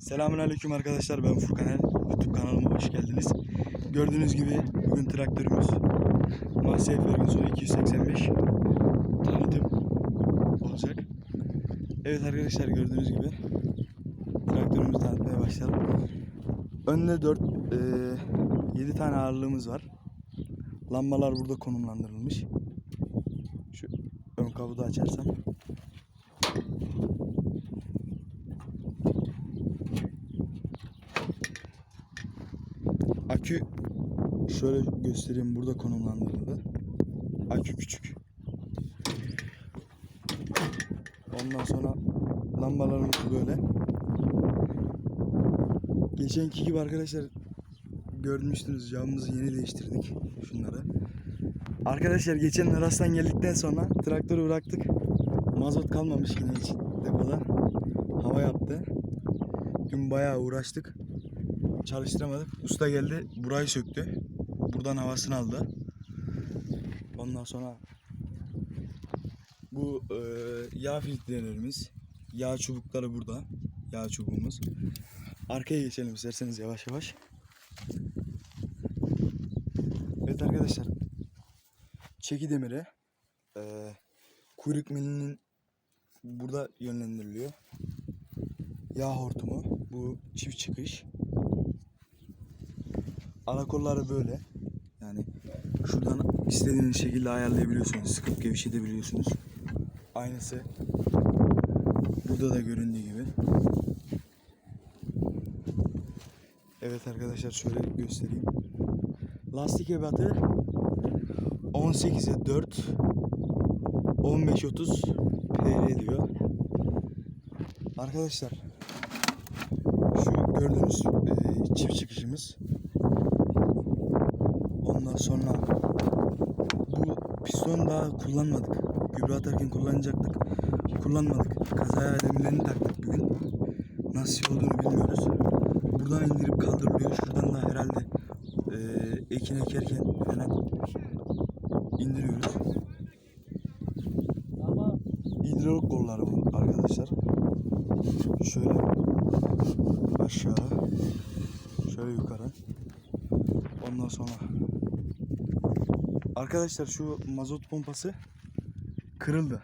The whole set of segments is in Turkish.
Selamünaleyküm arkadaşlar ben Furkan El. YouTube kanalıma hoş geldiniz. Gördüğünüz gibi bugün traktörümüz Massey Ferguson 285 tanıtım olacak. Evet arkadaşlar gördüğünüz gibi traktörümüzü tanıtmaya başlayalım. Önde 4 7 tane ağırlığımız var. Lambalar burada konumlandırılmış. Şu ön kabuğu açarsam. Akü şöyle göstereyim burada konumlandırıldı. Akü küçük. Ondan sonra lambalarımız böyle. Geçenki gibi arkadaşlar görmüştünüz camımızı yeni değiştirdik şunları. Arkadaşlar geçen Aras'tan geldikten sonra traktörü bıraktık. Mazot kalmamış yine hiç depoda. Hava yaptı. Dün bayağı uğraştık çalıştıramadık. Usta geldi burayı söktü. Buradan havasını aldı. Ondan sonra bu e, yağ filtrelerimiz, yağ çubukları burada. Yağ çubuğumuz. Arkaya geçelim isterseniz yavaş yavaş. Evet arkadaşlar. Çeki demiri e, kuyruk milinin burada yönlendiriliyor. Yağ hortumu. Bu çift çıkış. Ara kolları böyle. Yani şuradan istediğiniz şekilde ayarlayabiliyorsunuz. Sıkıp gevşetebiliyorsunuz. Aynısı burada da göründüğü gibi. Evet arkadaşlar şöyle göstereyim. Lastik ebatı 18'e 4 15-30 PL diyor. Arkadaşlar şu gördüğünüz e, çift çıkışımız Ondan sonra bu piston daha kullanmadık. Gübre atarken kullanacaktık. Kullanmadık. Kazaya demirlerini taktık bugün. Nasıl olduğunu bilmiyoruz. Buradan indirip kaldırılıyor. Şuradan da herhalde e, ekin ekerken falan indiriyoruz. Hidrolik kolları bu arkadaşlar. Şöyle aşağı, şöyle yukarı. Ondan sonra arkadaşlar şu mazot pompası kırıldı.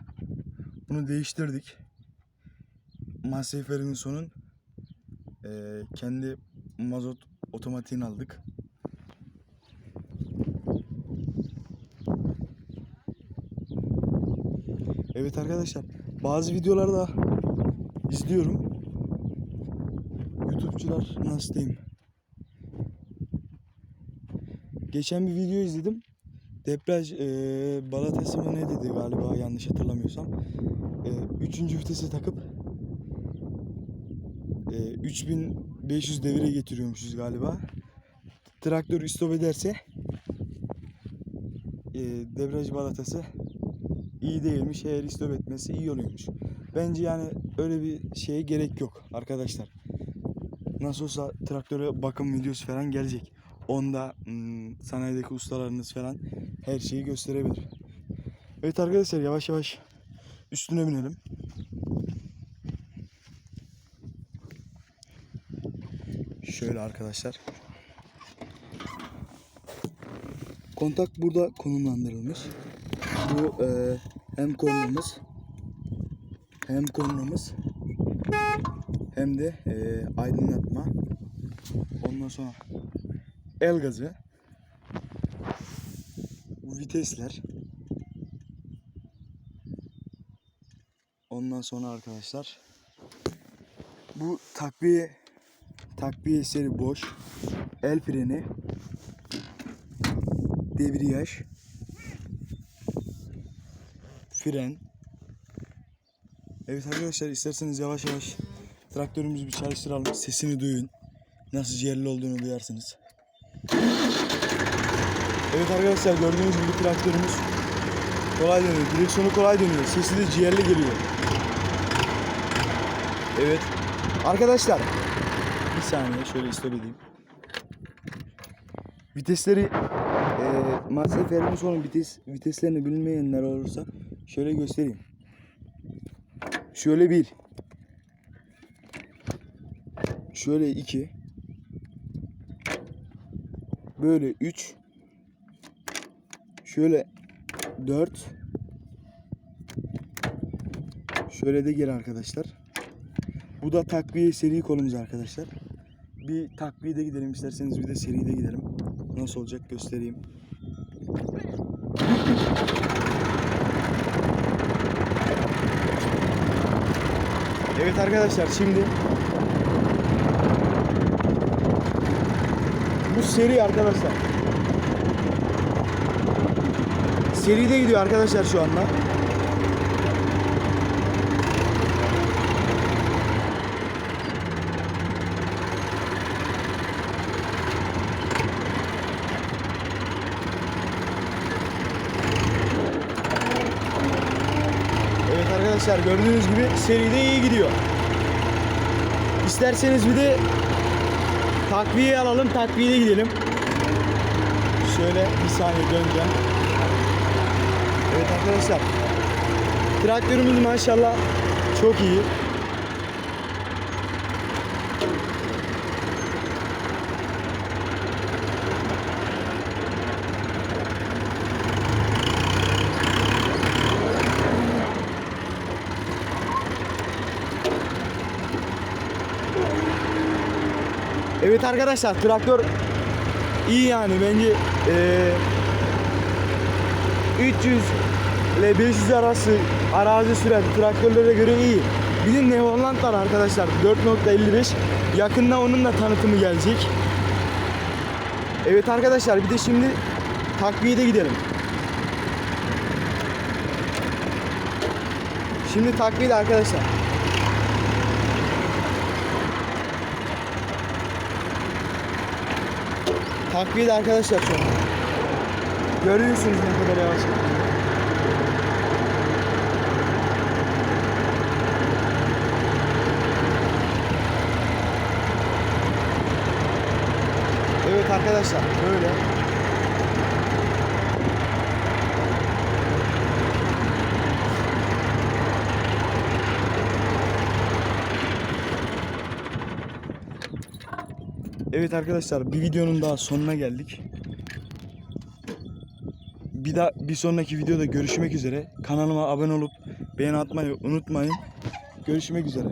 Bunu değiştirdik. Massey Ferguson'un eee kendi mazot otomatiğini aldık. Evet arkadaşlar bazı videolarda izliyorum. YouTube'cular nasıl diyeyim? Geçen bir video izledim. Debriyaj e, balatası mı ne dedi galiba yanlış hatırlamıyorsam. E, üçüncü vitese takıp e, 3500 devire getiriyormuşuz galiba. Traktör istop ederse e, debriyaj balatası iyi değilmiş. Eğer istop etmesi iyi oluyormuş. Bence yani öyle bir şeye gerek yok arkadaşlar. Nasıl olsa traktöre bakım videosu falan gelecek. Onda hmm, sanayideki ustalarınız falan her şeyi gösterebilir. Evet arkadaşlar yavaş yavaş üstüne binelim. Şöyle arkadaşlar. Kontak burada konumlandırılmış. Bu e, hem kornamız hem kornamız hem de e, aydınlatma. Ondan sonra el gazı, bu vitesler. Ondan sonra arkadaşlar bu takviye takviye eseri boş. El freni, debriyaj, fren. Evet arkadaşlar isterseniz yavaş yavaş traktörümüzü bir çalıştıralım. Sesini duyun. Nasıl ciğerli olduğunu duyarsınız. Evet arkadaşlar gördüğünüz gibi traktörümüz kolay dönüyor. Direksiyonu kolay dönüyor. Sesi de ciğerli geliyor. Evet. Arkadaşlar bir saniye şöyle istop edeyim. Vitesleri eee Massey Ferguson'un vites, viteslerini bilmeyenler olursa şöyle göstereyim. Şöyle bir Şöyle 2. Böyle 3. Şöyle 4. Şöyle de geri arkadaşlar. Bu da takviye seri kolumuz arkadaşlar. Bir takviye de gidelim isterseniz bir de seri de gidelim. Nasıl olacak göstereyim. Evet arkadaşlar şimdi bu seri arkadaşlar. Seride gidiyor arkadaşlar şu anda. Evet arkadaşlar gördüğünüz gibi seride iyi gidiyor. İsterseniz bir de takviye alalım, takviyeye gidelim. Şöyle bir saniye döneceğim. Evet arkadaşlar. Traktörümüz maşallah çok iyi. Evet arkadaşlar traktör iyi yani bence eee 300 ile 500 arası arazi süren traktörlere göre iyi. Bir de Neoland var arkadaşlar 4.55 yakında onun da tanıtımı gelecek. Evet arkadaşlar bir de şimdi takviyede gidelim. Şimdi takviyede arkadaşlar. Takviyede arkadaşlar şu an. Görüyorsunuz ne kadar yavaş. Evet arkadaşlar böyle. Evet arkadaşlar bir videonun daha sonuna geldik. Bir daha bir sonraki videoda görüşmek üzere. Kanalıma abone olup beğeni atmayı unutmayın. Görüşmek üzere.